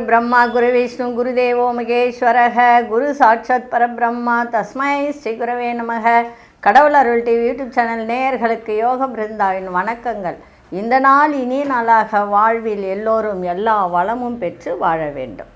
பிரம்மா குரு விஷ்ணு குருதேவோ மகேஸ்வரக குரு சாட்சாத் பரபிரம்மா தஸ்மை ஸ்ரீ குரவே நமக கடவுள் அருள் டிவி யூடியூப் சேனல் நேயர்களுக்கு யோக பிருந்தாவின் வணக்கங்கள். இந்த நாள் இனிய நாளாக வாழ்வில் எல்லோரும் எல்லா வளமும் பெற்று வாழ வேண்டும்.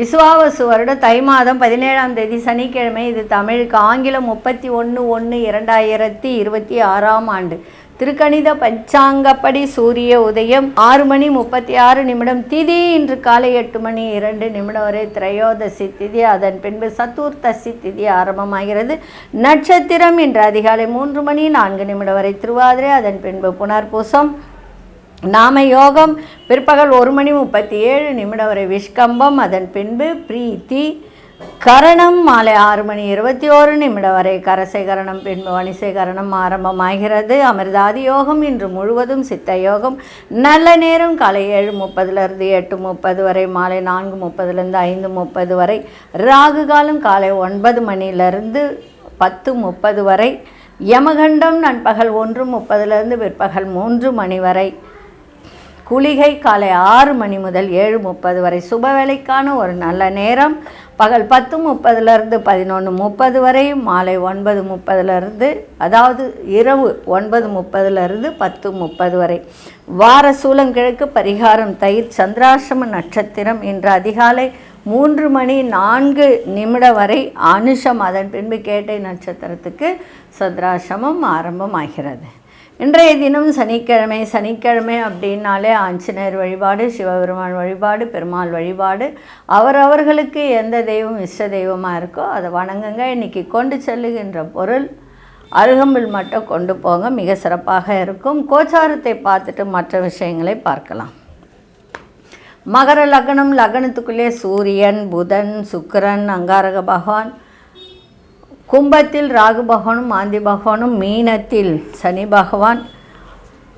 விசுவாவசு வருட தை மாதம் பதினேழாம் தேதி சனிக்கிழமை இது தமிழுக்கு ஆங்கிலம் முப்பத்தி ஒன்று ஒன்று இரண்டாயிரத்தி இருபத்தி ஆறாம் ஆண்டு. திருக்கணித பஞ்சாங்கப்படி சூரிய உதயம் ஆறு மணி முப்பத்தி ஆறு நிமிடம். திதி இன்று காலை எட்டு மணி இரண்டு நிமிடம் வரை திரையோதசி திதி. அதன் பின்பு சத்துர்த்தசி திதி ஆரம்பமாகிறது. நட்சத்திரம் இன்று அதிகாலை மூன்று மணி நான்கு நிமிடம் வரை திருவாதிரை. அதன் பின்பு புனர்பூசம் நாம யோகம் பிற்பகல் ஒரு மணி முப்பத்தி ஏழு நிமிடம் வரை விஷ்கம்பம் அதன் பின்பு பிரீத்தி கரணம் மாலை ஆறு மணி இருபத்தி ஓரு நிமிடம் வரை கரசை கரணம் பின்பு வணிசை கரணம் ஆரம்பமாகிறது. அமிர்தாதி யோகம் இன்று முழுவதும் சித்த யோகம். நல்ல நேரம் காலை ஏழு முப்பதுலேருந்து எட்டு முப்பது வரை மாலை நான்கு முப்பதுலேருந்து ஐந்து முப்பது வரை ராகு காலம் காலை ஒன்பது மணிலேருந்து பத்து முப்பது வரை யமகண்டம் நண்பகல் ஒன்று முப்பதுலேருந்து பிற்பகல் மூன்று மணி வரை குளிகை காலை ஆறு மணி முதல் ஏழு முப்பது வரை சுப வேலைக்கான ஒரு நல்ல நேரம். பகல் பத்து முப்பதுலேருந்து பதினொன்று முப்பது வரை மாலை ஒன்பது முப்பதுலேருந்து அதாவது இரவு ஒன்பது முப்பதுலேருந்து பத்து முப்பது வரை. வார சூலங்கிழக்கு பரிகாரம் தயிர் சந்திராசிரம நட்சத்திரம் இன்று அதிகாலை மூன்று மணி நான்கு நிமிடம் வரை அனுஷம். அதன் பின்பு கேட்டை நட்சத்திரத்துக்கு சந்திராசிரமம் ஆரம்பமாகிறது. இன்றைய தினம் சனிக்கிழமை சனிக்கிழமை அப்படின்னாலே ஆஞ்சநேயர் வழிபாடு சிவபெருமான் வழிபாடு பெருமாள் வழிபாடு. அவரவர்களுக்கு எந்த தெய்வம் இஷ்ட தெய்வமாக இருக்கோ அதை வணங்குங்க. இன்றைக்கி கொண்டு செல்லுகின்ற பொருள் அருகம்பில் மட்டும் கொண்டு போங்க. மிக சிறப்பாக இருக்கும். கோச்சாரத்தை பார்த்துட்டு மற்ற விஷயங்களை பார்க்கலாம். மகர லக்னம் லக்னத்துக்குள்ளே சூரியன் புதன் சுக்கிரன் அங்காரக பகவான் கும்பத்தில் ராகு பகவானும் ஆந்தி பகவானும் மீனத்தில் சனி பகவான்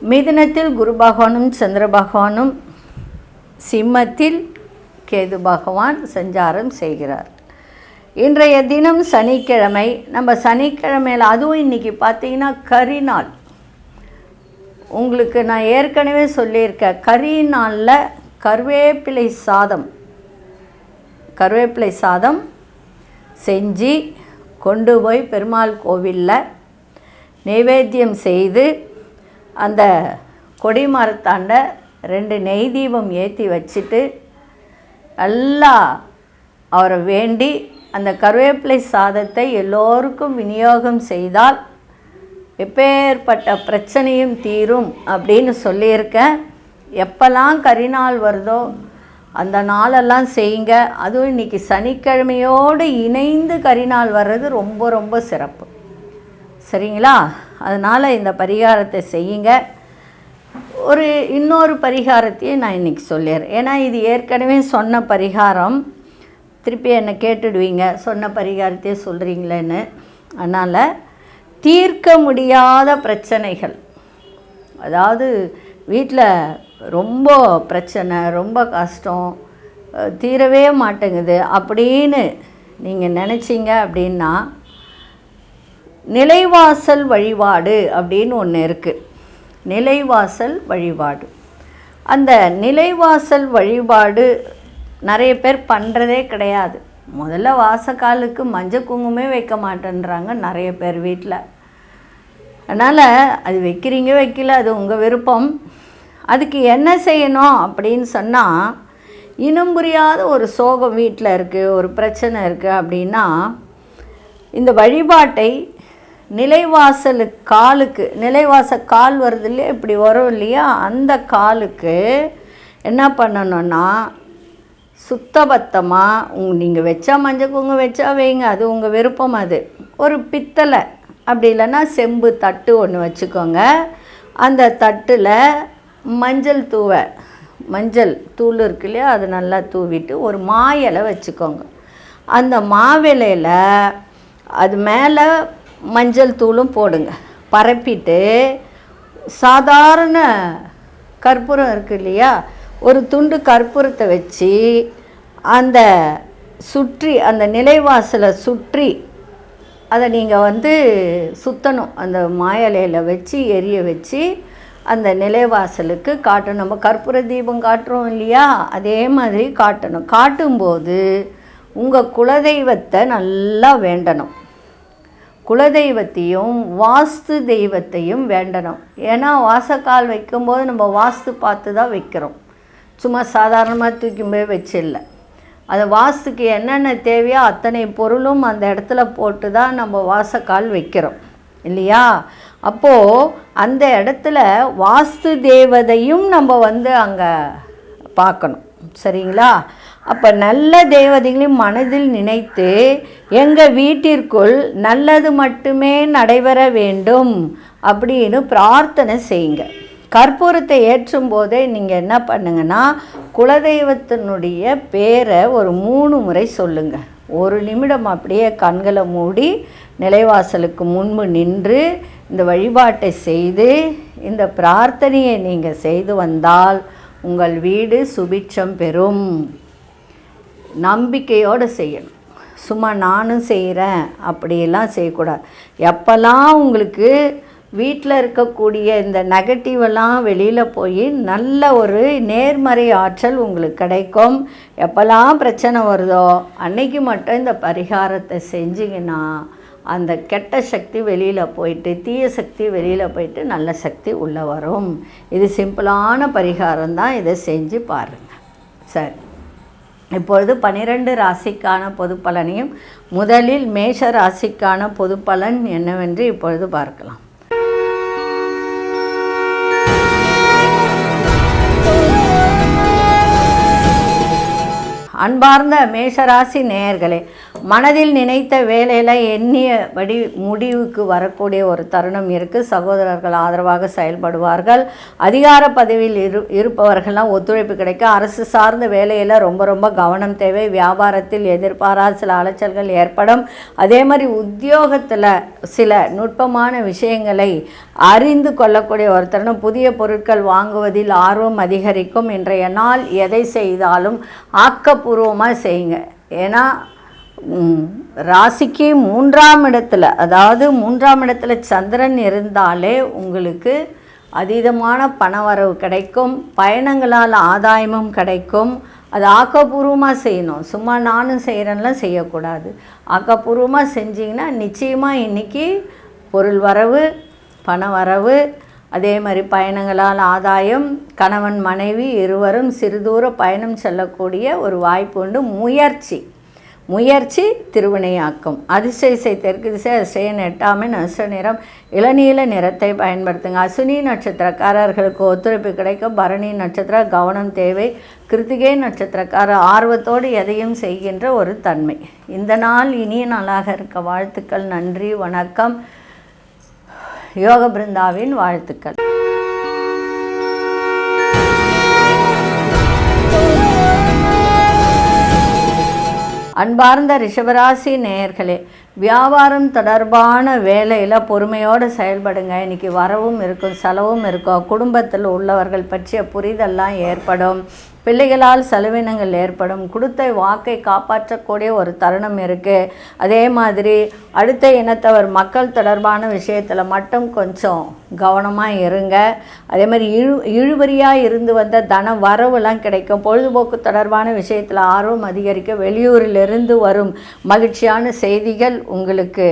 மிதுனத்தில் குரு பகவானும் சந்திர பகவானும் சிம்மத்தில் கேது பகவான் சஞ்சாரம் செய்கிறார். இன்றைய தினம் சனிக்கிழமை. நம்ம சனிக்கிழமையில் அதுவும் இன்றைக்கி பார்த்தீங்கன்னா கரிநாள் உங்களுக்கு நான் ஏற்கனவே சொல்லியிருக்கேன் கரி நாளில் கருவேப்பிலை சாதம் கருவேப்பிலை சாதம் செஞ்சு கொண்டு போய் பெருமாள் கோவிலில் நைவேத்தியம் செய்து அந்த கொடி மரத்தாண்ட ரெண்டு நெய் தீபம் ஏற்றி வச்சுட்டு நல்லா அவரை வேண்டி அந்த கருவேப்பிலை சாதத்தை எல்லோருக்கும் விநியோகம் செய்தால் எப்பேற்பட்ட பிரச்சனையும் தீரும் அப்படின்னு சொல்லியிருக்கேன். எப்போல்லாம் கரிநாள் வருதோ அந்த நாளெல்லாம் செய்யுங்க. அதுவும் இன்றைக்கி சனிக்கிழமையோடு இணைந்து கரிநாள் வர்றது ரொம்ப ரொம்ப சிறப்பு. சரிங்களா? அதனால் இந்த பரிகாரத்தை செய்யுங்க. ஒரு இன்னொரு பரிகாரத்தையும் நான் இன்றைக்கி சொல்லிடுறேன். ஏன்னா இது ஏற்கனவே சொன்ன பரிகாரம். திருப்பி என்னை கேட்டுடுவீங்க. சொன்ன பரிகாரத்தையே சொல்கிறீங்களேன்னு அதனால் தீர்க்க முடியாத பிரச்சனைகள். அதாவது வீட்டில் ரொம்ப பிரச்சனை ரொம்ப கஷ்டம். தீரவே மாட்டேங்குது. அப்படின்னு நீங்கள் நினச்சிங்க அப்படின்னா நிலைவாசல் வழிபாடு அப்படின்னு ஒன்று இருக்குது நிலைவாசல் வழிபாடு. அந்த நிலைவாசல் வழிபாடு நிறைய பேர் பண்ணுறதே கிடையாது. முதல்ல வாசக்காலுக்கு மஞ்சள் குங்குமே வைக்க மாட்டேன்றாங்க நிறைய பேர் வீட்டில் அதனால் அது வைக்கிறீங்க வைக்கல அது உங்கள் விருப்பம். அதுக்கு என்ன செய்யணும் அப்படின்னு சொன்னால் இனம் புரியாத ஒரு சோகம் வீட்டில் இருக்குது ஒரு பிரச்சனை இருக்குது அப்படின்னா இந்த வழிபாட்டை நிலைவாசலு காலுக்கு நிலைவாச கால் வருது இல்லையா இப்படி வரும் இல்லையா அந்த காலுக்கு என்ன பண்ணணும்னா சுத்தபத்தமாக உங் நீங்கள் வச்சா மஞ்சள் குங்கு வச்சா வைங்க அது உங்கள் விருப்பம் அது. ஒரு பித்தளை அப்படி இல்லைன்னா செம்பு தட்டு ஒன்று வச்சுக்கோங்க. அந்த தட்டில் மஞ்சள் தூவ. மஞ்சள் தூள் இருக்கு இல்லையா? அது நல்லா தூவிட்டு ஒரு மா இலை வச்சுக்கோங்க. அந்த மாவிலையில் அது மேலே மஞ்சள் தூளும் போடுங்க. பரப்பிட்டு சாதாரண கற்பூரம் இருக்கு இல்லையா? ஒரு துண்டு கற்பூரத்தை வச்சு அந்த சுற்றி அந்த நிலைவாசலை சுற்றி அதை நீங்கள் வந்து சுற்றணும் அந்த மாயலையில் வச்சு எரிய வச்சு அந்த நிலைவாசலுக்கு காட்டணும். நம்ம கற்பூர தீபம் காட்டுறோம் இல்லையா? அதே மாதிரி காட்டணும். காட்டும்போது உங்கள் குலதெய்வத்தை நல்லா வேண்டணும். குலதெய்வத்தையும் வாஸ்து தெய்வத்தையும் வேண்டணும். ஏன்னா வாசக்கால் வைக்கும்போது நம்ம வாஸ்து பார்த்து தான் வைக்கிறோம். சும்மா சாதாரணமாக தூக்கி போய் வச்சிடல. அது வாஸ்துக்கு என்னென்ன தேவையோ அத்தனை பொருளும் அந்த இடத்துல போட்டு தான் நம்ம வாசக்கால் வைக்கிறோம். இல்லையா? அப்போது அந்த இடத்துல வாஸ்து தேவதையும் நம்ம வந்து அங்கே பார்க்கணும். சரிங்களா? அப்போ நல்ல தேவதைகளையும் மனதில் நினைத்து எங்கள் வீட்டிற்குள் நல்லது மட்டுமே நடைபெற வேண்டும் அப்படின்னு பிரார்த்தனை செய்யுங்க. கற்பூரத்தை ஏற்றும் போதே நீங்கள் என்ன பண்ணுங்கன்னா குலதெய்வத்தினுடைய பேரை ஒரு மூணு முறை சொல்லுங்கள் ஒரு நிமிடம் அப்படியே கண்களை மூடி நிலைவாசலுக்கு முன்பு நின்று இந்த வழிபாட்டை செய்து இந்த பிரார்த்தனையை நீங்கள் செய்து வந்தால் உங்கள் வீடு சுபிட்சம் பெறும். நம்பிக்கையோடு செய்யணும். சும்மா நானும் செய்கிறேன் அப்படியெல்லாம் செய்யக்கூடாது. எப்போல்லாம் உங்களுக்கு வீட்டில் இருக்கக்கூடிய இந்த நெகட்டிவெல்லாம் வெளியில் போய் நல்ல ஒரு நேர்மறை ஆற்றல் உங்களுக்கு கிடைக்கும். எப்போல்லாம் பிரச்சனை வருதோ அன்னைக்கு மட்டும் இந்த பரிகாரத்தை செஞ்சிங்கன்னா அந்த கெட்ட சக்தி வெளியில் போயிட்டு தீய சக்தி வெளியில் போயிட்டு நல்ல சக்தி உள்ளே வரும். இது சிம்பிளான பரிகாரம் தான். இதை செஞ்சு பாருங்கள் சரி. இப்பொழுது பனிரெண்டு ராசிக்கான பொது பலனையும் முதலில் மேஷ ராசிக்கான பொது பலன் என்னவென்று இப்பொழுது பார்க்கலாம். அன்பார்ந்த மேஷராசி நேயர்களே மனதில் நினைத்த வேலையில் எண்ணியபடி முடிவுக்கு வரக்கூடிய ஒரு தருணம் இருக்குது சகோதரர்கள் ஆதரவாக செயல்படுவார்கள். அதிகார பதவியில் இரு இருப்பவர்கள்லாம் ஒத்துழைப்பு கிடைக்க அரசு சார்ந்த வேலையில் ரொம்ப ரொம்ப கவனம் தேவை. வியாபாரத்தில் எதிர்பாராத சில அலைச்சல்கள் ஏற்படும். அதே மாதிரி உத்தியோகத்தில் சில நுட்பமான விஷயங்களை அறிந்து கொள்ளக்கூடிய ஒரு தருணம். புதிய பொருட்கள் வாங்குவதில் ஆர்வம் அதிகரிக்கும். இன்றைய நாள் எதை செய்தாலும் ஆக்கப்பூர்வமாக செய்யுங்க. ஏன்னா ராசிக்கு மூன்றாம் இடத்துல அதாவது மூன்றாம் இடத்துல சந்திரன் இருந்தாலே உங்களுக்கு அதீதமான பணவரவு கிடைக்கும் பயணங்களால் ஆதாயமும் கிடைக்கும். அது ஆக்கப்பூர்வமாக செய்யணும். சும்மா நானும் செய்கிறேன்லாம் செய்யக்கூடாது. ஆக்கப்பூர்வமாக செஞ்சிங்கன்னா நிச்சயமாக இன்றைக்கி பொருள் வரவு பண வரவு அதே மாதிரி பயணங்களால் ஆதாயம் கணவன் மனைவி இருவரும் சிறுதூர பயணம் செல்லக்கூடிய ஒரு வாய்ப்பு உண்டு. முயற்சி. முயற்சி திருவினையாக்கும். அதிசயசை இசை தெற்கு திசை அதிசயன் எட்டாமின் அசு நிறம் இளநீல நிறத்தை பயன்படுத்துங்க. அசுனி நட்சத்திரக்காரர்களுக்கு ஒத்துழைப்பு கிடைக்கும். பரணி நட்சத்திர கவனம் தேவை கிருத்திகை நட்சத்திரக்காரர் ஆர்வத்தோடு எதையும் செய்கின்ற ஒரு தன்மை. இந்த நாள் இனிய நாளாக இருக்க வாழ்த்துக்கள் நன்றி வணக்கம். யோக பிருந்தாவின் வாழ்த்துக்கள். அன்பார்ந்த ரிஷபராசி நேயர்களே வியாபாரம் தொடர்பான வேலையில் பொறுமையோடு செயல்படுங்க. இன்றைக்கி வரவும் இருக்கும் செலவும் இருக்கும். குடும்பத்தில் உள்ளவர்கள் பற்றிய புரிதல்லாம் ஏற்படும். பிள்ளைகளால் செலவினங்கள் ஏற்படும். கொடுத்த வாக்கை காப்பாற்றக்கூடிய ஒரு தருணம் இருக்குது அதே மாதிரி அடுத்த இனத்தவர் மக்கள் தொடர்பான விஷயத்தில் மட்டும் கொஞ்சம் கவனமாக இருங்க. அதே மாதிரி இழு இழுபறியாக இருந்து வந்த தன வரவுலாம் கிடைக்கும். பொழுதுபோக்கு தொடர்பான விஷயத்தில் ஆர்வம் அதிகரிக்க வெளியூரிலிருந்து வரும் மகிழ்ச்சியான செய்திகள் உங்களுக்கு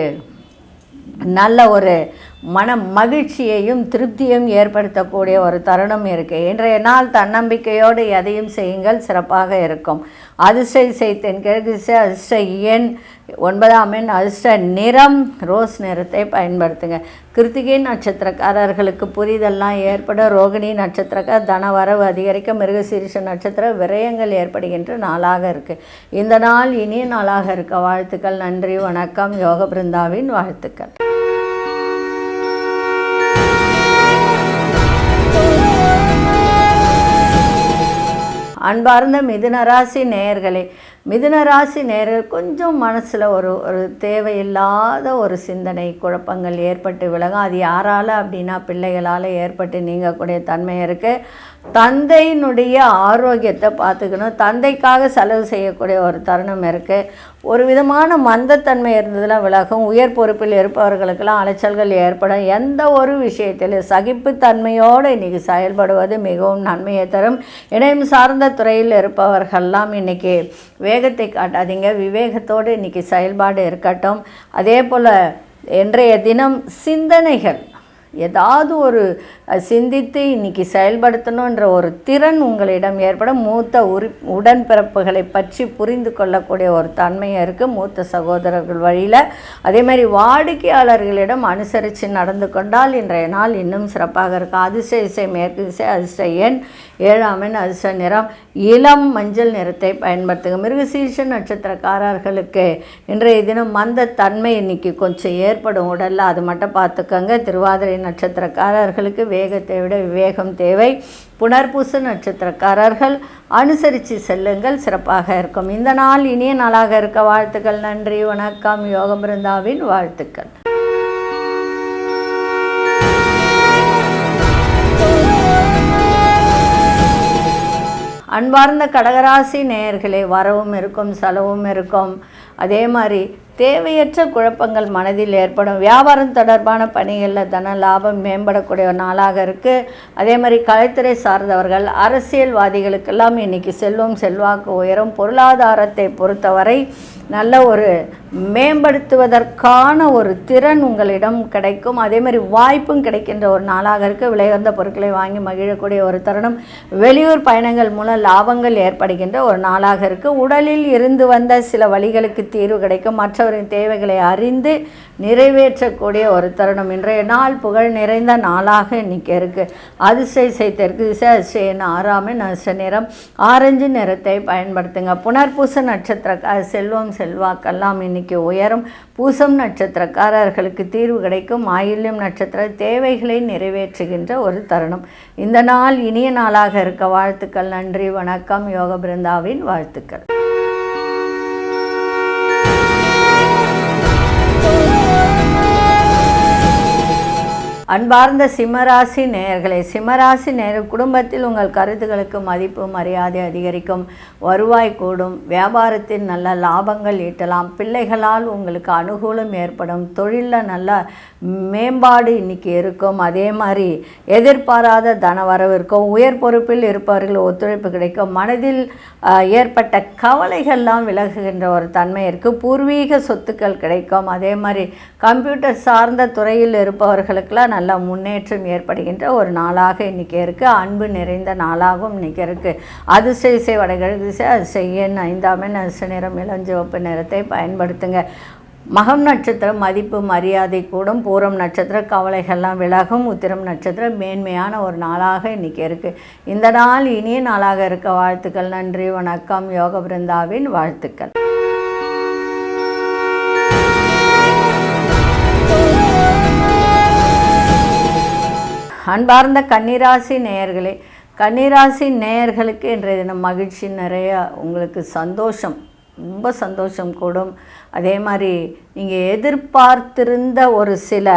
நல்ல ஒரு மன மகிழ்ச்சியையும் திருப்தியும் ஏற்படுத்தக்கூடிய ஒரு தருணம் இருக்குது இன்றைய நாள் தன்னம்பிக்கையோடு எதையும் செய்யுங்கள் சிறப்பாக இருக்கும். அதிர்ஷ்ட இசை கிழக்கு திசை அதிர்ஷ்ட எண் ஒன்பதாம் எண் அதிர்ஷ்ட நிறம் ரோஸ் நிறத்தை பயன்படுத்துங்க. கிருத்திகை நட்சத்திரக்காரர்களுக்கு புரிதெல்லாம் ஏற்பட ரோகிணி நட்சத்திரக்கார் தன வரவு அதிகரிக்க மிருகசீரிஷ நட்சத்திர விரயங்கள் ஏற்படுகின்ற நாளாக இருக்குது இந்த நாள் இனிய நாளாக இருக்க. வாழ்த்துக்கள் நன்றி வணக்கம். யோக பிருந்தாவின் வாழ்த்துக்கள். அன்பார்ந்த மிதுனராசி நேயர்களே மிதுனராசி நேரர் கொஞ்சம் மனசில் ஒரு ஒரு தேவையில்லாத ஒரு சிந்தனை குழப்பங்கள் ஏற்பட்டு விலகும் அது யாரால் அப்படின்னா பிள்ளைகளால் ஏற்பட்டு நீங்கக்கூடிய தன்மை இருக்குது தந்தையினுடைய ஆரோக்கியத்தை பார்த்துக்கணும். தந்தைக்காக செலவு செய்யக்கூடிய ஒரு தருணம் இருக்குது ஒரு விதமான மந்தத்தன்மை இருந்ததெல்லாம் விலகும். உயர் பொறுப்பில் இருப்பவர்களுக்கெல்லாம் அலைச்சல்கள் ஏற்படும். எந்த ஒரு விஷயத்தில் சகிப்புத்தன்மையோடு இன்றைக்கி செயல்படுவது மிகவும் நன்மையை தரும். இணையம் சார்ந்த துறையில் இருப்பவர்கள்லாம் இன்றைக்கி வேகத்தை காட்டாதீங்க. விவேகத்தோடு இன்றைக்கி செயல்பாடு இருக்கட்டும். அதே போல் இன்றைய தினம் சிந்தனைகள். ஏதாவது ஒரு சிந்தித்து இன்னைக்கு செயல்படுத்தணுன்ற ஒரு திறன் உங்களிடம் ஏற்படும் மூத்த உரி உடன்பிறப்புகளை பற்றி புரிந்து கொள்ளக்கூடிய ஒரு தன்மையாக இருக்குது மூத்த சகோதரர்கள் வழியில். அதே மாதிரி வாடிக்கையாளர்களிடம் அனுசரித்து நடந்து கொண்டால் இன்றைய நாள் இன்னும் சிறப்பாக இருக்கும். அதிர்ஷ்ட இசை மேற்கு இசை அதிர்ஷ்ட எண் ஏழாம் எண் அதிர்ஷ்ட நிறம் இளம் மஞ்சள் நிறத்தை பயன்படுத்துங்க. மிருகசீர்ஷ நட்சத்திரக்காரர்களுக்கு இன்றைய தினம் மந்த தன்மை இன்னைக்கு கொஞ்சம் ஏற்படும் உடலில். அது மட்டும் பார்த்துக்கோங்க. திருவாதிரை நட்சத்திரக்காரர்களுக்கு வேகத்தை விட விவேகம் தேவை. புனர்பூச நட்சத்திரக்காரர்கள் அனுசரித்து செல்லுங்கள் சிறப்பாக இருக்கும். இந்த நாள் இனிய நாளாக இருக்க வாழ்த்துக்கள் நன்றி வணக்கம் யோகம் பிருந்தாவின் வாழ்த்துக்கள். அன்பார்ந்த கடகராசி நேயர்களே வரவும் இருக்கும் செலவும் இருக்கும். அதே மாதிரி தேவையற்ற குழப்பங்கள் மனதில் ஏற்படும். வியாபாரம் தொடர்பான பணிகளில் தன லாபம் மேம்படக்கூடிய ஒரு நாளாக இருக்குது அதே மாதிரி கலைத்துறை சார்ந்தவர்கள் அரசியல்வாதிகளுக்கெல்லாம் இன்றைக்கி செல்வம் செல்வாக்கு உயரும் பொருளாதாரத்தை பொறுத்தவரை நல்ல ஒரு மேம்படுத்துவதற்கான ஒரு திறன் உங்களிடம் கிடைக்கும். அதே மாதிரி வாய்ப்பும் கிடைக்கின்ற ஒரு நாளாக இருக்குது விலையுயர்ந்த பொருட்களை வாங்கி மகிழக்கூடிய ஒரு தருணம். வெளியூர் பயணங்கள் மூலம் லாபங்கள் ஏற்படுகின்ற ஒரு நாளாக இருக்குது உடலில் இருந்து வந்த சில வழிகளுக்கு தீர்வு கிடைக்கும். மற்றவரின் தேவைகளை அறிந்து நிறைவேற்றக்கூடிய ஒரு தருணம். இன்றைய நாள் புகழ் நிறைந்த நாளாக இன்றைக்கி இருக்குது அதிசய இசை தெற்கு திசை அதிர்ஷ்ட ஆறாம் நிறம் ஆரஞ்சு நிறத்தை பயன்படுத்துங்க. புனர்பூச நட்சத்திர செல்வம் செல்வாக்கெல்லாம் இன்னைக்கு உயரும். பூசம் நட்சத்திரக்காரர்களுக்கு தீர்வு கிடைக்கும். ஆயில்யம் நட்சத்திர தேவைகளை நிறைவேற்றுகின்ற ஒரு தருணம். இந்த நாள் இனிய நாளாக இருக்க. வாழ்த்துக்கள் நன்றி வணக்கம். யோக பிருந்தாவின் வாழ்த்துக்கள். அன்பார்ந்த சிம்மராசி நேயர்களே சிம்மராசி நேர் குடும்பத்தில் உங்கள் கருத்துகளுக்கு மதிப்பு மரியாதை அதிகரிக்கும். வருவாய் கூடும். வியாபாரத்தில் நல்ல லாபங்கள் ஈட்டலாம். பிள்ளைகளால் உங்களுக்கு அனுகூலம் ஏற்படும். தொழிலில் நல்ல மேம்பாடு இன்னைக்கு இருக்கும். அதே மாதிரி எதிர்பாராத தனவரவு இருக்கும். உயர் பொறுப்பில் இருப்பவர்கள் ஒத்துழைப்பு கிடைக்கும். மனதில் ஏற்பட்ட கவலைகள்லாம் விலகுகின்ற ஒரு தன்மை இருக்குது பூர்வீக சொத்துக்கள் கிடைக்கும். அதே மாதிரி கம்ப்யூட்டர் சார்ந்த துறையில் இருப்பவர்களுக்கெல்லாம் நல்ல முன்னேற்றம் ஏற்படுகின்ற ஒரு நாளாக இன்றைக்கி இருக்குது அன்பு நிறைந்த நாளாகவும் இன்றைக்கி இருக்குது அதிர்ஷ்ட இசை வடகிழக்கு திசை அதிர்ஷ்ட எண் ஐந்தாம் எண் நிறம் இளஞ்சிவப்பு நிறத்தை பயன்படுத்துங்க. மகம் நட்சத்திரம் மதிப்பு மரியாதை கூடும் பூரம் நட்சத்திரம் கவலைகள்லாம் விலகும். உத்திரம் நட்சத்திரம் மேன்மையான ஒரு நாளாக இன்றைக்கி இருக்குது இந்த நாள் இனிய நாளாக இருக்க வாழ்த்துக்கள். நன்றி வணக்கம். யோக பிருந்தாவின் வாழ்த்துக்கள். அன்பார்ந்த கன்னிராசி நேயர்களே கன்னிராசி நேயர்களுக்கு இன்றைய தினம் மகிழ்ச்சி நிறைய உங்களுக்கு சந்தோஷம் ரொம்ப சந்தோஷம் கூடும். அதே மாதிரி நீங்கள் எதிர்பார்த்திருந்த ஒரு சில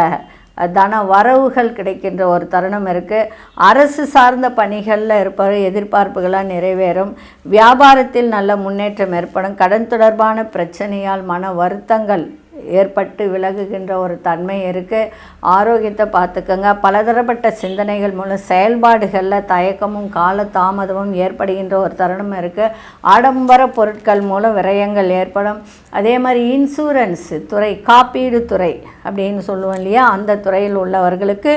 தன வரவுகள் கிடைக்கின்ற ஒரு தருணம் இருக்குது அரசு சார்ந்த பணிகளில் இருப்பவர் எதிர்பார்ப்புகளாக நிறைவேறும். வியாபாரத்தில் நல்ல முன்னேற்றம் ஏற்படும். கடன் தொடர்பான பிரச்சனையால் மன வருத்தங்கள் ஏற்பட்டு விலகுகின்ற ஒரு தன்மை இருக்குது ஆரோக்கியத்தை பார்த்துக்கோங்க. பலதரப்பட்ட சிந்தனைகள் மூலம் செயல்பாடுகளில் தயக்கமும் கால தாமதமும் ஏற்படுகின்ற ஒரு தருணம் இருக்குது ஆடம்பர பொருட்கள் மூலம் விரயங்கள் ஏற்படும். அதே மாதிரி இன்சூரன்ஸ் துறை காப்பீடு துறை அப்படின்னு சொல்லுவோம் இல்லையா? அந்த துறையில் உள்ளவர்களுக்கு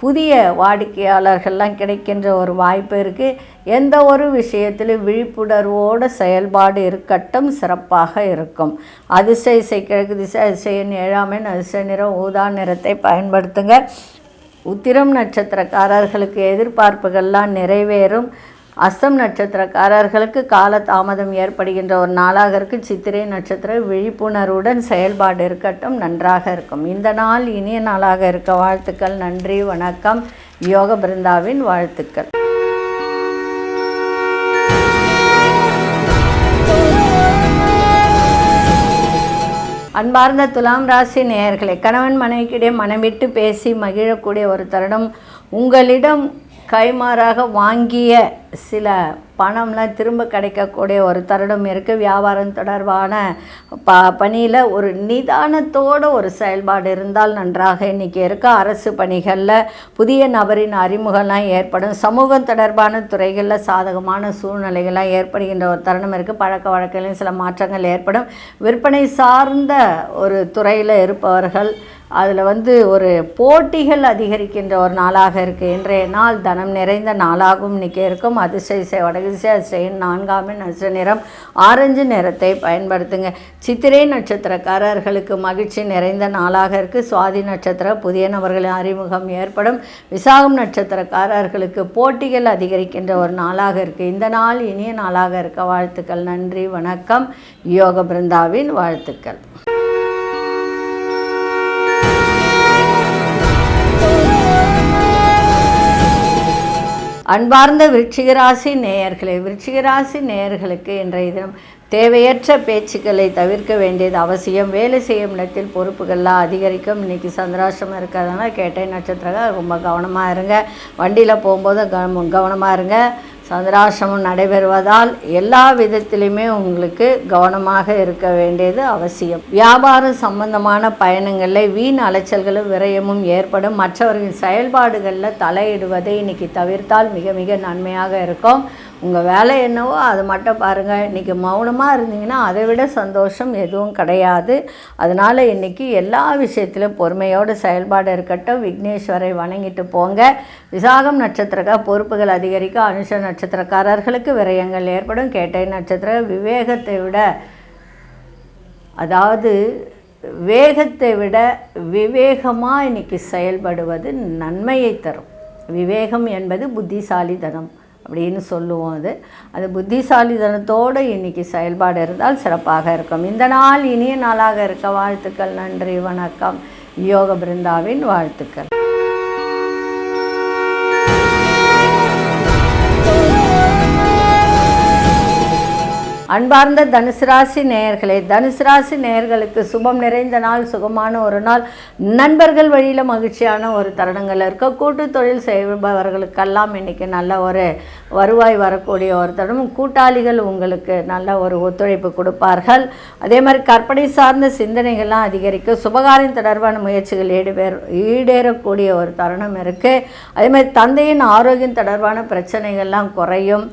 புதிய வாடிக்கையாளர்கள்லாம் கிடைக்கின்ற ஒரு வாய்ப்பு இருக்குது எந்த ஒரு விஷயத்திலும் விழிப்புணர்வோடு செயல்பாடு இருக்கட்டும் சிறப்பாக இருக்கும். அதிர்ஷ்ட இசை கிழக்கு திசை அதிசயன் ஏழாமன் அதிர்ஷ்ட நிறம் ஊதா நிறத்தை பயன்படுத்துங்க. உத்திரம் நட்சத்திரக்காரர்களுக்கு எதிர்பார்ப்புகள்லாம் நிறைவேறும். அஸ்தம் நட்சத்திரக்காரர்களுக்கு கால தாமதம் ஏற்படுகின்ற ஒரு நாளாக இருக்கு சித்திரை நட்சத்திர விழிப்புணர்வுடன் செயல்பாடு இருக்கட்டும் நன்றாக இருக்கும். இந்த நாள் இனிய நாளாக இருக்க வாழ்த்துக்கள். நன்றி வணக்கம். யோக பிருந்தாவின் வாழ்த்துக்கள். அன்பார்ந்த துலாம் ராசி நேயர்களே கணவன் மனைவிக்கிடையே மனமிட்டு பேசி மகிழக்கூடிய ஒரு தருணம் உங்களிடம் கைமாறாக வாங்கிய சில பணம்லாம் திரும்ப கிடைக்கக்கூடிய ஒரு தருணம் இருக்குது வியாபாரம் தொடர்பான ப பணியில் ஒரு நிதானத்தோட ஒரு செயல்பாடு இருந்தால் நன்றாக இன்றைக்கி இருக்க. அரசு பணிகளில் புதிய நபரின் அறிமுகம்லாம் ஏற்படும். சமூகம் தொடர்பான துறைகளில் சாதகமான சூழ்நிலைகள்லாம் ஏற்படுகின்ற ஒரு தருணம் இருக்குது பழக்க வழக்கிலையும் சில மாற்றங்கள் ஏற்படும். விற்பனை சார்ந்த ஒரு துறையில் இருப்பவர்கள் அதில் வந்து ஒரு போட்டிகள் அதிகரிக்கின்ற ஒரு நாளாக இருக்குது இன்றைய நாள் தனம் நிறைந்த நாளாகவும் இன்றைக்கி இருக்கும். அதிசய வடகிசை அதிசயன் நான்காம் நட்ச நிறம் ஆரஞ்சு நிறத்தை பயன்படுத்துங்க. சித்திரை நட்சத்திரக்காரர்களுக்கு மகிழ்ச்சி நிறைந்த நாளாக இருக்குது சுவாதி நட்சத்திர புதிய நபர்களின் அறிமுகம் ஏற்படும். விசாகம் நட்சத்திரக்காரர்களுக்கு போட்டிகள் அதிகரிக்கின்ற ஒரு நாளாக இருக்குது இந்த நாள் இனிய நாளாக இருக்க. வாழ்த்துக்கள் நன்றி வணக்கம். யோக பிருந்தாவின் வாழ்த்துக்கள். அன்பார்ந்த விருச்சிகராசி நேயர்களே விருச்சிகராசி நேயர்களுக்கு இன்றைய தினம் தேவையற்ற பேச்சுக்களை தவிர்க்க வேண்டியது அவசியம். வேலை செய்யும் இடத்தில் பொறுப்புகள்லாம் அதிகரிக்கும். இன்றைக்கி சந்திராசிரமம் இருக்கிறதுனால கேட்டை நட்சத்திரம் ரொம்ப கவனமாக இருங்க. வண்டியில் போகும்போது கவனமாக இருங்க. சந்திராசிரமம் நடைபெறுவதால் எல்லா விதத்திலையுமே உங்களுக்கு கவனமாக இருக்க வேண்டியது அவசியம். வியாபாரம் சம்பந்தமான பயணங்களில் வீண் அலைச்சல்களும் விரயமும் ஏற்படும். மற்றவர்களின் செயல்பாடுகளில் தலையிடுவதை இன்னைக்கு தவிர்த்தால் மிக மிக நன்மையாக இருக்கும். உங்கள் வேலை என்னவோ அது மட்டும் பாருங்கள் இன்றைக்கி மௌனமாக இருந்தீங்கன்னா அதை விட சந்தோஷம் எதுவும் கிடையாது. அதனால் இன்றைக்கி எல்லா விஷயத்திலும் பொறுமையோடு செயல்பாடு இருக்கட்டும். விக்னேஸ்வரை வணங்கிட்டு போங்க. விசாகம் நட்சத்திரக்கா பொறுப்புகள் அதிகரிக்க அனுஷ நட்சத்திரக்காரர்களுக்கு விரயங்கள் ஏற்படும். கேட்டை நட்சத்திர விவேகத்தை விட அதாவது வேகத்தை விட விவேகமாக இன்றைக்கி செயல்படுவது நன்மையை தரும். விவேகம் என்பது புத்திசாலித்தனம். அப்படின்னு சொல்லுவோம் அது. அது புத்திசாலிதனத்தோடு இன்றைக்கி செயல்பாடு இருந்தால் சிறப்பாக இருக்கும். இந்த நாள் இனிய நாளாக இருக்க. வாழ்த்துக்கள் நன்றி வணக்கம். யோக பிருந்தாவின் வாழ்த்துக்கள். அன்பார்ந்த தனுசு ராசி நேயர்களே தனுசு ராசி நேயர்களுக்கு சுபம் நிறைந்த நாள் சுகமான ஒரு நாள். நண்பர்கள் வழியில் மகிழ்ச்சியான ஒரு தருணங்கள் இருக்க கூட்டு தொழில் செய்பவர்களுக்கெல்லாம் இன்றைக்கி நல்ல ஒரு வருவாய் வரக்கூடிய ஒரு தருணம். கூட்டாளிகள் உங்களுக்கு நல்ல ஒரு ஒத்துழைப்பு கொடுப்பார்கள். அதே மாதிரி கற்பனை சார்ந்த சிந்தனைகள்லாம் அதிகரிக்கும் சுபகாரியம் தொடர்பான முயற்சிகள் ஈடுபேர் ஈடேறக்கூடிய ஒரு தருணம் இருக்குது அதே மாதிரி தந்தையின் ஆரோக்கியம் தொடர்பான பிரச்சனைகள்லாம் குறையும்.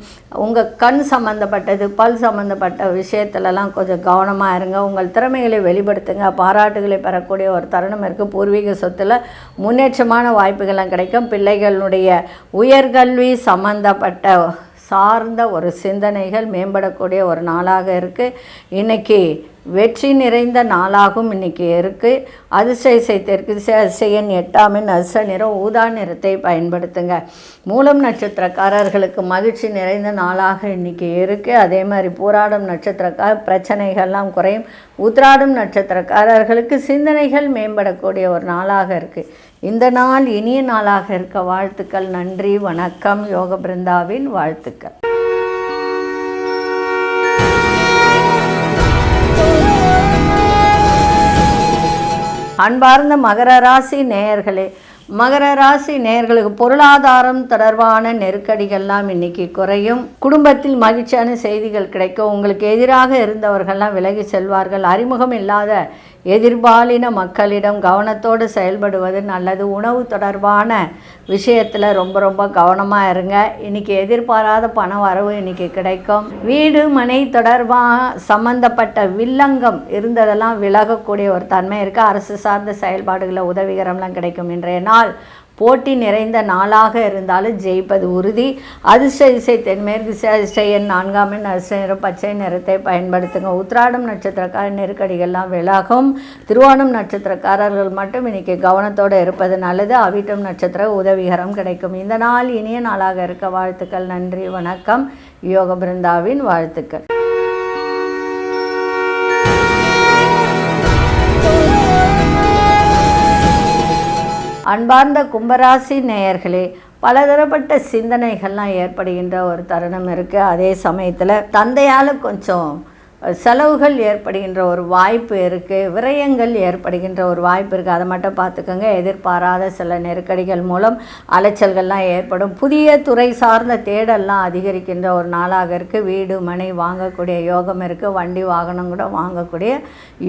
உங்கள் கண் சம்மந்தப்பட்டது பல் சம்மந்தப்பட்ட விஷயத்துலலாம் கொஞ்சம் கவனமாக இருங்க. உங்கள் திறமைகளை வெளிப்படுத்துங்க. பாராட்டுகளை பெறக்கூடிய ஒரு தருணம் இருக்குது பூர்வீக சொத்தில் முன்னேற்றமான வாய்ப்புகள்லாம் கிடைக்கும். பிள்ளைகளுடைய உயர்கல்வி சம்மந்தப்பட்ட சார்ந்த ஒரு சிந்தனைகள் மேம்படக்கூடிய ஒரு நாளாக இருக்குது இன்றைக்கி வெற்றி நிறைந்த நாளாகும் இன்றைக்கி இருக்குது அதிசய தெற்கு அதிசயன் எட்டாமின் அதிர்ஷ்ட நிறம் ஊதா நிறத்தை பயன்படுத்துங்க. மூலம் நட்சத்திரக்காரர்களுக்கு மகிழ்ச்சி நிறைந்த நாளாக இன்றைக்கி இருக்குது அதே மாதிரி போராடும் நட்சத்திரக்கார பிரச்சனைகள்லாம் குறையும். உத்ராடும் நட்சத்திரக்காரர்களுக்கு சிந்தனைகள் மேம்படக்கூடிய ஒரு நாளாக இருக்குது இந்த நாள் இனிய நாளாக இருக்க. வாழ்த்துக்கள் நன்றி வணக்கம். யோக பிருந்தாவின் வாழ்த்துக்கள். அன்பார்ந்த மகர ராசி நேயர்களே மகர ராசி நேயர்களுக்கு பொருளாதாரம் தொடர்பான நெருக்கடிகள்லாம் இன்னைக்கு குறையும். குடும்பத்தில் மகிழ்ச்சியான செய்திகள் கிடைக்கும். உங்களுக்கு எதிராக இருந்தவர்கள்லாம் விலகி செல்வார்கள். அறிமுகம் இல்லாத எதிர்பாலின மக்களிடம் கவனத்தோடு செயல்படுவது நல்லது. உணவு தொடர்பான விஷயத்தில் ரொம்ப ரொம்ப கவனமாக இருங்க. இன்றைக்கி எதிர்பாராத பண வரவு இன்றைக்கி கிடைக்கும். வீடு மனை தொடர்பாக சம்மந்தப்பட்ட வில்லங்கம் இருந்ததெல்லாம் விலகக்கூடிய ஒரு தன்மை இருக்குது அரசு சார்ந்த செயல்பாடுகளில் உதவிகரம்லாம் கிடைக்கும். இன்றைய நாள் போட்டி நிறைந்த நாளாக இருந்தாலும் ஜெயிப்பது உறுதி. அதிர்ஷ்ட இசை தென்மேற்கு அதிர்ஷ்டன் நான்காம் எண் அதிர்ஷ்ட நிறம் பச்சை நிறத்தை பயன்படுத்துங்க. உத்ராடம் நட்சத்திரக்கார நெருக்கடிகள்லாம் விலகும். திருவோணம் நட்சத்திரக்காரர்கள் மட்டும் இன்றைக்கி கவனத்தோடு இருப்பது நல்லது. அவிட்டம் நட்சத்திர உதவிகரம் கிடைக்கும். இந்த நாள் இனிய நாளாக இருக்க வாழ்த்துக்கள். நன்றி வணக்கம். யோக பிருந்தாவின் வாழ்த்துக்கள். அன்பார்ந்த கும்பராசி நேயர்களே பலதரப்பட்ட சிந்தனைகள்லாம் ஏற்படுகின்ற ஒரு தருணம் இருக்குது அதே சமயத்தில் தந்தையால் கொஞ்சம் செலவுகள் ஏற்படுகின்ற ஒரு வாய்ப்பு இருக்குது விரயங்கள் ஏற்படுகின்ற ஒரு வாய்ப்பு இருக்குது அதை மட்டும் பார்த்துக்கோங்க. எதிர்பாராத சில நெருக்கடிகள் மூலம் அலைச்சல்கள்லாம் ஏற்படும். புதிய துறை சார்ந்த தேடல்லாம் அதிகரிக்கின்ற ஒரு நாளாக இருக்குது வீடு மனை வாங்கக்கூடிய யோகம் இருக்குது வண்டி வாகனம் கூட வாங்கக்கூடிய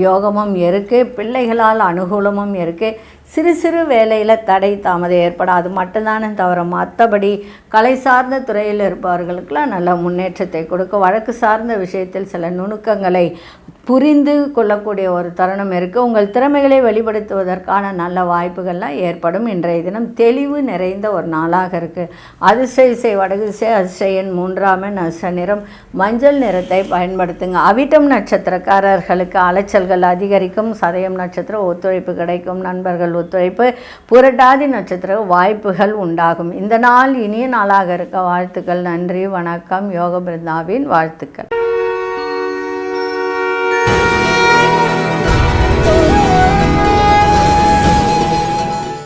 யோகமும் இருக்குது பிள்ளைகளால் அனுகூலமும் இருக்குது சிறு சிறு வேலையில் தடை தாமதம் ஏற்படும் அது மட்டும்தானே தவிர மற்றபடி கலை சார்ந்த துறையில் இருப்பவர்களுக்கெல்லாம் நல்ல முன்னேற்றத்தை கொடுக்கும். வழக்கு சார்ந்த விஷயத்தில் சில நுணுக்கங்களை புரிந்து கொள்ளக்கூடிய ஒரு தருணம் இருக்குது உங்கள் திறமைகளை வெளிப்படுத்துவதற்கான நல்ல வாய்ப்புகள்லாம் ஏற்படும். இன்றைய தினம் தெளிவு நிறைந்த ஒரு நாளாக இருக்குது அதிர்ஷ்ட இசை வடதிசை அதிசயன் மூன்றாமன் எண் மூன்றாம் நிறம் மஞ்சள் நிறத்தை பயன்படுத்துங்க. அவிட்டம் நட்சத்திரக்காரர்களுக்கு அலைச்சல்கள் அதிகரிக்கும். சதயம் நட்சத்திரம் ஒத்துழைப்பு கிடைக்கும். நண்பர்கள் ஒத்துழைப்பு புரட்டாதி நட்சத்திர வாய்ப்புகள் உண்டாகும். இந்த நாள் இனிய நாளாக இருக்க. வாழ்த்துக்கள் நன்றி வணக்கம். யோக பிருந்தாவின் வாழ்த்துக்கள்.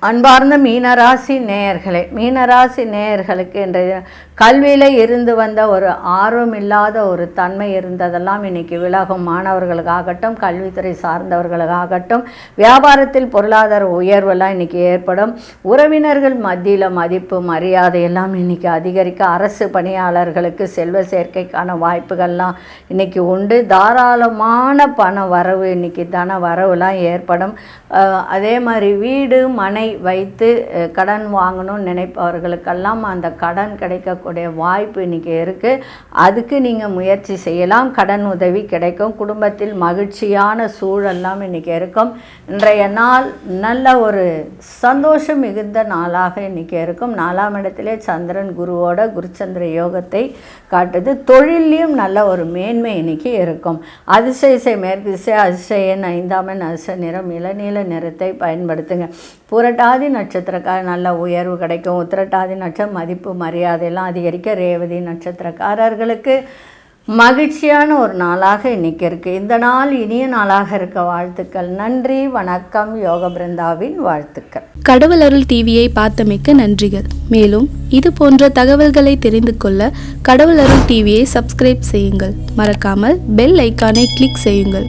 அன்பார்ந்த மீனராசி நேயர்களே மீனராசி நேயர்களுக்கு இன்றைய கல்வியில் இருந்து வந்த ஒரு ஆர்வம் இல்லாத ஒரு தன்மை இருந்ததெல்லாம் இன்னைக்கு விலகும். மாணவர்களுக்காகட்டும் கல்வித்துறை சார்ந்தவர்களுக்காகட்டும் வியாபாரத்தில் பொருளாதார உயர்வெல்லாம் இன்னைக்கு ஏற்படும். உறவினர்கள் மத்தியில் மதிப்பு மரியாதை எல்லாம் இன்னைக்கு அதிகரிக்க அரசு பணியாளர்களுக்கு செல்வ சேர்க்கைக்கான வாய்ப்புகள்லாம் இன்னைக்கு உண்டு. தாராளமான பண வரவு இன்னைக்கு தன வரவுலாம் ஏற்படும். அதே மாதிரி வீடு மனை வைத்து கடன் வாங்கணும்னு நினைப்பவர்களுக்கெல்லாம் அந்த கடன் கிடைக்கக்கூடிய வாய்ப்பு இன்றைக்கி இருக்குது அதுக்கு நீங்கள் முயற்சி செய்யலாம். கடன் உதவி கிடைக்கும். குடும்பத்தில் மகிழ்ச்சியான சூழல்லாம் இன்றைக்கி இருக்கும். இன்றைய நாள் நல்ல ஒரு சந்தோஷம் மிகுந்த நாளாக இன்றைக்கி இருக்கும். நாலாம் இடத்திலே சந்திரன் குருவோட குருச்சந்திர யோகத்தை காட்டுது. தொழிலையும் நல்ல ஒரு மேன்மை இன்னைக்கு இருக்கும். அதிசயசை மேற்கு திசை அதிசயன் ஐந்தாம் எண் அதிசய நிறம் இளநீல நிறத்தை பயன்படுத்துங்க. உத்திரட்டாதி நட்சத்திரக்கார நல்ல உயர்வு கிடைக்கும். உத்திரட்டாதி நட்சத்திரம் மதிப்பு மரியாதையெல்லாம் அதிகரிக்க ரேவதி நட்சத்திரக்காரர்களுக்கு மகிழ்ச்சியான ஒரு நாளாக இன்றைக்கி இருக்குது இந்த நாள் இனிய நாளாக இருக்க வாழ்த்துக்கள். நன்றி வணக்கம். யோக பிருந்தாவின் வாழ்த்துக்கள். கடவுள் அருள் டிவியை பார்த்தமைக்க நன்றிகள். மேலும் இது போன்ற தகவல்களை தெரிந்து கொள்ள கடவுள் அருள் டிவியை சப்ஸ்கிரைப் செய்யுங்கள். மறக்காமல் பெல் ஐக்கானை கிளிக் செய்யுங்கள்.